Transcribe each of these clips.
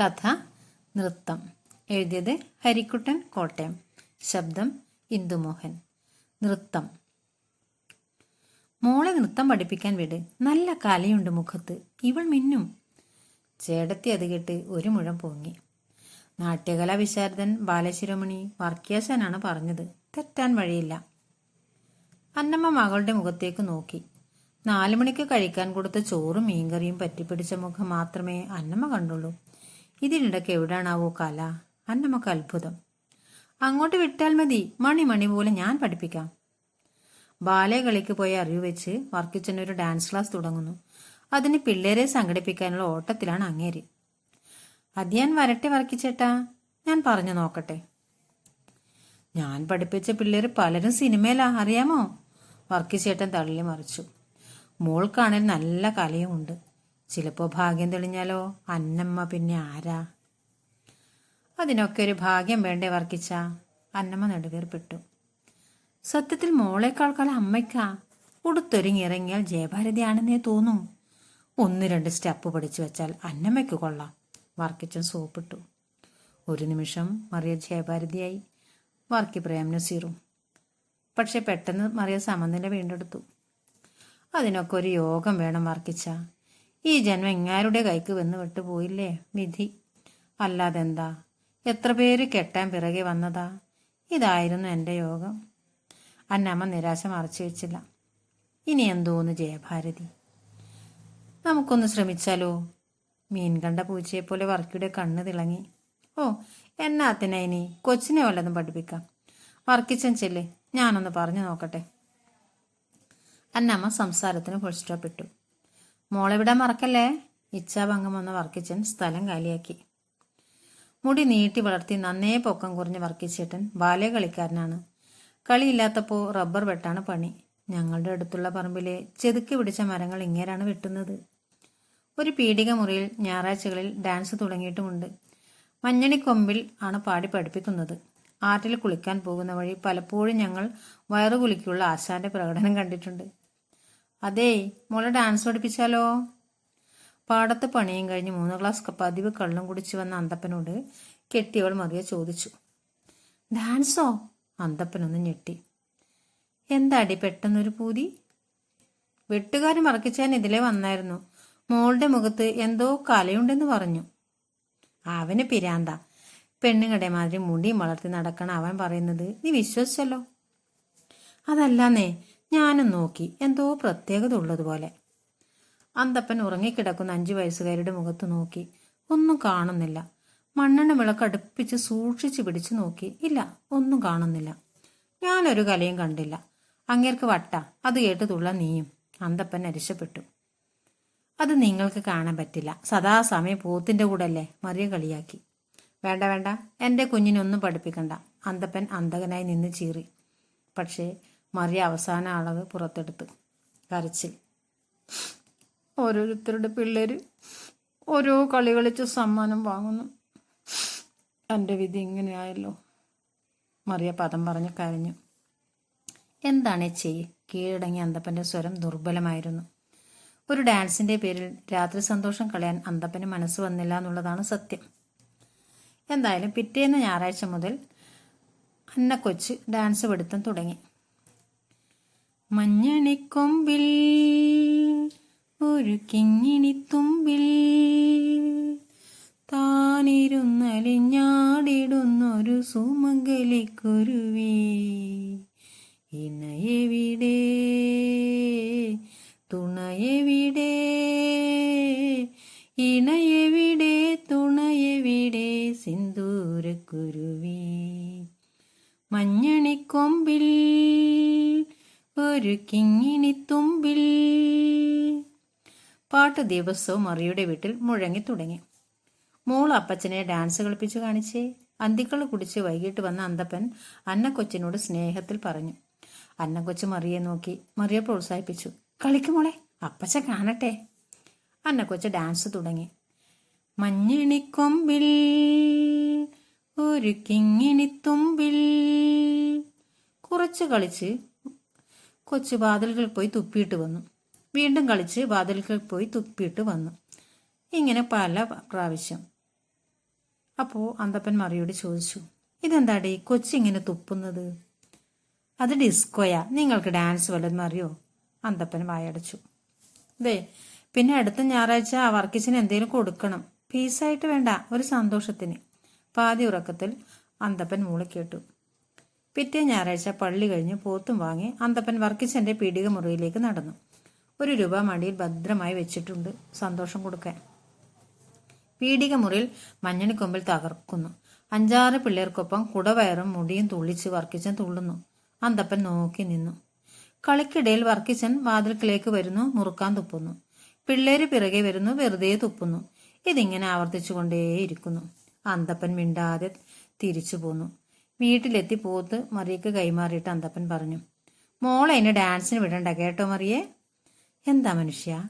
കഥ നൃത്തം. എഴുതിയത് ഹരിക്കുട്ടൻ കോട്ടയം. ശബ്ദം ഇന്ദുമോഹൻ. നൃത്തം. മോളെ നൃത്തം പഠിപ്പിക്കാൻ വിട്. നല്ല കലയുണ്ട് മുഖത്ത്. ഇവൾ മിന്നും. ചേടത്തി അത് കേട്ട് ഒരു മുഴം പൊങ്ങി. നാട്യകലാ വിശാരദൻ ബാലശിരോമണി വർക്കിയാശനാണ് പറഞ്ഞത്. തെറ്റാൻ വഴിയില്ല. അന്നമ്മ മകളുടെ മുഖത്തേക്ക് നോക്കി. നാലു മണിക്ക് കഴിക്കാൻ കൊടുത്ത ചോറും മീൻകറിയും പറ്റിപ്പിടിച്ച മുഖം മാത്രമേ അന്നമ്മ കണ്ടുള്ളൂ. ഇതിനിടയ്ക്ക് എവിടാണാവോ കല. അന്നമ്മക്ക് അത്ഭുതം. അങ്ങോട്ട് വിട്ടാൽ മതി. മണി മണി പോലെ ഞാൻ പഠിപ്പിക്കാം. ബാലെ കളിക്ക് പോയി അറിവ് വെച്ച് വർക്കിച്ചൊരു ഡാൻസ് ക്ലാസ് തുടങ്ങുന്നു. അതിന് പിള്ളേരെ സംഘടിപ്പിക്കാനുള്ള ഓട്ടത്തിലാണ് അങ്ങേര്. അത് ഞാൻ വരട്ടെ വർക്കിച്ചേട്ടാ. ഞാൻ പറഞ്ഞു നോക്കട്ടെ. ഞാൻ പഠിപ്പിച്ച പിള്ളേർ പലരും സിനിമയിലാ. അറിയാമോ? വർക്കിച്ചേട്ടൻ തള്ളി മറിച്ചു. മോൾക്കാണെങ്കിൽ നല്ല കലയുമുണ്ട്. ചിലപ്പോൾ ഭാഗ്യം തെളിഞ്ഞാലോ? അന്നമ്മ പിന്നെ ആരാ? അതിനൊക്കെ ഒരു ഭാഗ്യം വേണ്ടേ വർക്കിച്ച? അന്നമ്മ നെടുകേർപ്പെട്ടു. സത്യത്തിൽ മോളേക്കാൾ കല അമ്മയ്ക്കാ. ഉടുത്തൊരുങ്ങി ഇറങ്ങിയാൽ ജയഭാരതിയാണെന്നേ തോന്നും. ഒന്ന് രണ്ട് സ്റ്റെപ്പ് പഠിച്ചു വെച്ചാൽ അന്നമ്മയ്ക്ക് കൊള്ളാം. വർക്കിച്ചൻ സോപ്പിട്ടു. ഒരു നിമിഷം മറിയ ജയഭാരതിയായി. വർക്കി പ്രേം നസീറും. പക്ഷെ പെട്ടെന്ന് മറിയ സമനില വീണ്ടെടുത്തു. അതിനൊക്കെ ഒരു യോഗം വേണം വർക്കിച്ച. ഈ ജന്മം എങ്ങാരുടെ കൈക്ക് വന്ന് വിട്ടുപോയില്ലേ വിധി? അല്ലാതെന്താ? എത്ര പേര് കെട്ടാൻ പിറകെ വന്നതാ? ഇതായിരുന്നു എന്റെ യോഗം. അന്നമ്മ നിരാശ മറച്ചു വെച്ചില്ല. ഇനി എന്തോന്ന് ജയഭാരതി? നമുക്കൊന്ന് ശ്രമിച്ചാലോ? മീൻ കണ്ട പൂച്ചയെപ്പോലെ വർക്കിയുടെ കണ്ണ് തിളങ്ങി. ഓ എന്നാത്തിനാ ഇനി? കൊച്ചിനെ വല്ലതും പഠിപ്പിക്കാം. വർക്കിച്ചൻ ചെല്ലേ ഞാനൊന്ന് പറഞ്ഞു നോക്കട്ടെ. അന്നമ്മ സംസാരത്തിന് ഫുൾ സ്റ്റോപ്പ് ഇട്ടു. മോളെ വിടാൻ മറക്കല്ലേ? ഇച്ഛാഭംഗം വന്ന വർക്കിച്ചൻ സ്ഥലം കാലിയാക്കി. മുടി നീട്ടി വളർത്തി നന്നേ പൊക്കം കുറഞ്ഞ വർക്കിച്ചേട്ടൻ ബാല്യ കളിക്കാരനാണ്. കളിയില്ലാത്തപ്പോൾ റബ്ബർ വെട്ടാണ് പണി. ഞങ്ങളുടെ അടുത്തുള്ള പറമ്പിലെ ചെതുക്കി പിടിച്ച മരങ്ങൾ ഇങ്ങേരാണ് വെട്ടുന്നത്. ഒരു പീഡിക മുറിയിൽ ഞായറാഴ്ചകളിൽ ഡാൻസ് തുടങ്ങിയിട്ടുമുണ്ട്. മഞ്ഞണിക്കൊമ്പിൽ ആണ് പാടി പഠിപ്പിക്കുന്നത്. ആറ്റിൽ കുളിക്കാൻ പോകുന്ന വഴി പലപ്പോഴും ഞങ്ങൾ വയറുകുലിക്കുള്ള ആശാന്റെ പ്രകടനം കണ്ടിട്ടുണ്ട്. അതേ മോളെ ഡാൻസ് പഠിപ്പിച്ചാലോ? പാടത്ത് പണിയും കഴിഞ്ഞ് മൂന്ന് ഗ്ലാസ് പതിവ് കള്ളും കുടിച്ചു വന്ന അന്തപ്പനോട് കെട്ടിയവൾ മറിയ ചോദിച്ചു. ഡാൻസോ അന്തപ്പനൊന്ന് ഞെട്ടി. എന്താടി പെട്ടെന്നൊരു പൂതി? വെട്ടുകാരൻ മറക്കിച്ചാൻ ഇതിലെ വന്നായിരുന്നു. മോളുടെ മുഖത്ത് എന്തോ കലയുണ്ടെന്ന് പറഞ്ഞു. അവന് പിരാന്ത. പെണ്ണുങ്ങളുടെ മാതിരി മുടിയും വളർത്തി നടക്കണം അവൻ പറയുന്നത് നീ വിശ്വസിച്ചല്ലോ? അതല്ലാന്നേ ഞാനും നോക്കി എന്തോ പ്രത്യേകത ഉള്ളതുപോലെ അന്തപ്പൻ ഉറങ്ങിക്കിടക്കുന്ന അഞ്ചു വയസ്സുകാരുടെ മുഖത്ത് നോക്കി. ഒന്നും കാണുന്നില്ല. മണ്ണെണ്ണ വിളക്ക് അടുപ്പിച്ച് സൂക്ഷിച്ചു പിടിച്ചു നോക്കി. ഇല്ല ഒന്നും കാണുന്നില്ല. ഞാനൊരു കലയും കണ്ടില്ല. അങ്ങേർക്ക് വട്ട. അത് കേട്ട് തുള്ള നീയും. അന്തപ്പൻ അരിശപ്പെട്ടു. അത് നിങ്ങൾക്ക് കാണാൻ പറ്റില്ല. സദാസമയം പോത്തിന്റെ കൂടെ അല്ലേ മറിയ കളിയാക്കി. വേണ്ട വേണ്ട. എന്റെ കുഞ്ഞിനൊന്നും പഠിപ്പിക്കണ്ട. അന്തപ്പൻ അന്തകനായി നിന്ന് ചീറി. പക്ഷേ മറിയ അവസാന അളവ് പുറത്തെടുത്ത് കരച്ചിൽ ഓരോരുത്തരുടെ പിള്ളേര് ഓരോ കളി കളിച്ച് സമ്മാനം വാങ്ങുന്നു. എന്റെ വിധി ഇങ്ങനെയായല്ലോ. മറിയ പദം പറഞ്ഞ് കരഞ്ഞു. എന്താണ് ചെയ്യ് കീഴടങ്ങിയ അന്തപ്പന്റെ സ്വരം ദുർബലമായിരുന്നു. ഒരു ഡാൻസിന്റെ പേരിൽ രാത്രി സന്തോഷം കളയാൻ അന്തപ്പന് മനസ്സ് വന്നില്ല എന്നുള്ളതാണ് സത്യം. എന്തായാലും പിറ്റേന്ന് ഞായറാഴ്ച മുതൽ അന്നക്കൊച്ച് ഡാൻസ് പഠിത്തം തുടങ്ങി. മഞ്ഞണിക്കൊമ്പിൽ ഒരു കിങ്ങിണി കിങ്ങിണിത്തുമ്പിൽ. താനിരുന്നലിഞ്ഞാടിടുന്നൊരു സുമംഗലിക്കുരുവി. ഇണയെവിടെ? തുണയെവിടെ? ഇണയെവിടെ? ഒരു കിങ്ങിണി കിങ്ങിണിത്തുമ്പിൽ പാട്ട് ദിവസവും മറിയുടെ വീട്ടിൽ മുഴങ്ങി തുടങ്ങി. മോൾ അപ്പച്ചനെ ഡാൻസ് കളിപ്പിച്ചു കാണിച്ചേ അന്തിക്കൾ കുടിച്ച് വൈകിട്ട് വന്ന അന്തപ്പൻ അന്നക്കൊച്ചിനോട് സ്നേഹത്തിൽ പറഞ്ഞു. അന്നക്കൊച്ചു മറിയെ നോക്കി മറിയെ പ്രോത്സാഹിപ്പിച്ചു. കളിക്കുമോളെ അപ്പച്ച കാണട്ടെ. അന്നക്കൊച്ച് ഡാൻസ് തുടങ്ങി. മഞ്ഞിണിക്കൊമ്പിൽ ഒരു കിങ്ങിണി കിങ്ങിണിത്തുമ്പിൽ കുറച്ച് കളിച്ച് കൊച്ചു വാതിലുകൾ പോയി തുപ്പിയിട്ട് വന്നു. വീണ്ടും കളിച്ച് വാതിലുകൾ പോയി തുപ്പിയിട്ട് വന്നു. ഇങ്ങനെ പല പ്രാവശ്യം. അപ്പോൾ അന്തപ്പൻ മറിയോട് ചോദിച്ചു ഇതെന്താടി? കൊച്ചിങ്ങനെ തുപ്പുന്നത്? അത് ഡിസ്കോയാ. നിങ്ങൾക്ക് ഡാൻസ് വല്ലതും അറിയോ? അന്തപ്പൻ വായടച്ചു. ദേ പിന്നെ അടുത്ത ഞായറാഴ്ച ആ വർക്കിച്ചിന് എന്തെങ്കിലും കൊടുക്കണം. ഫീസായിട്ട് വേണ്ട. ഒരു സന്തോഷത്തിന്. പാതി ഉറക്കത്തിൽ അന്തപ്പൻ മൂളി കേട്ടു പിറ്റേ ഞായറാഴ്ച പള്ളി കഴിഞ്ഞ് പോത്തും വാങ്ങി അന്തപ്പൻ വർക്കിച്ചന്റെ പീടിക മുറിയിലേക്ക് നടന്നു. ഒരു രൂപ മടിയിൽ ഭദ്രമായി വെച്ചിട്ടുണ്ട് സന്തോഷം കൊടുക്കാൻ. പീടിക മുറിയിൽ മഞ്ഞണിക്കൊമ്പിൽ തകർക്കുന്നു. അഞ്ചാറ് പിള്ളേർക്കൊപ്പം കുടവയറും മുടിയും തുള്ളിച്ച് വർക്കിച്ചൻ തുള്ളുന്നു. അന്തപ്പൻ നോക്കി നിന്നു. കളിക്കിടയിൽ വർക്കിച്ചൻ വാതിൽക്കിലേക്ക് വരുന്നു മുറുക്കാൻ തുപ്പുന്നു. പിള്ളേര് പിറകെ വരുന്നു വെറുതെ തുപ്പുന്നു. ഇതിങ്ങനെ ആവർത്തിച്ചുകൊണ്ടേയിരിക്കുന്നു. അന്തപ്പൻ മിണ്ടാതെ തിരിച്ചു പോന്നു. വീട്ടിലെത്തി പോത്ത് മറിയക്ക് കൈമാറിയിട്ട് അന്തപ്പൻ പറഞ്ഞു മോളെ എന്നെ ഡാൻസിന് വിടണ്ട കേട്ടോ മറിയെ. എന്താ മനുഷ്യ?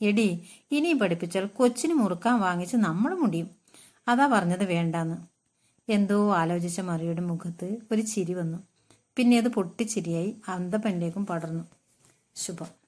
എടി ഇനിയും പഠിപ്പിച്ചാൽ കൊച്ചിന് മുറുക്കാൻ വാങ്ങിച്ച് നമ്മൾ മുടിയും. അതാ പറഞ്ഞത് വേണ്ടാന്ന്. എന്തോ ആലോചിച്ച മറിയുടെ മുഖത്ത് ഒരു ചിരി വന്നു. പിന്നെ അത് പൊട്ടിച്ചിരിയായി അന്തപ്പനിലേക്കും പടർന്നു. ശുഭം.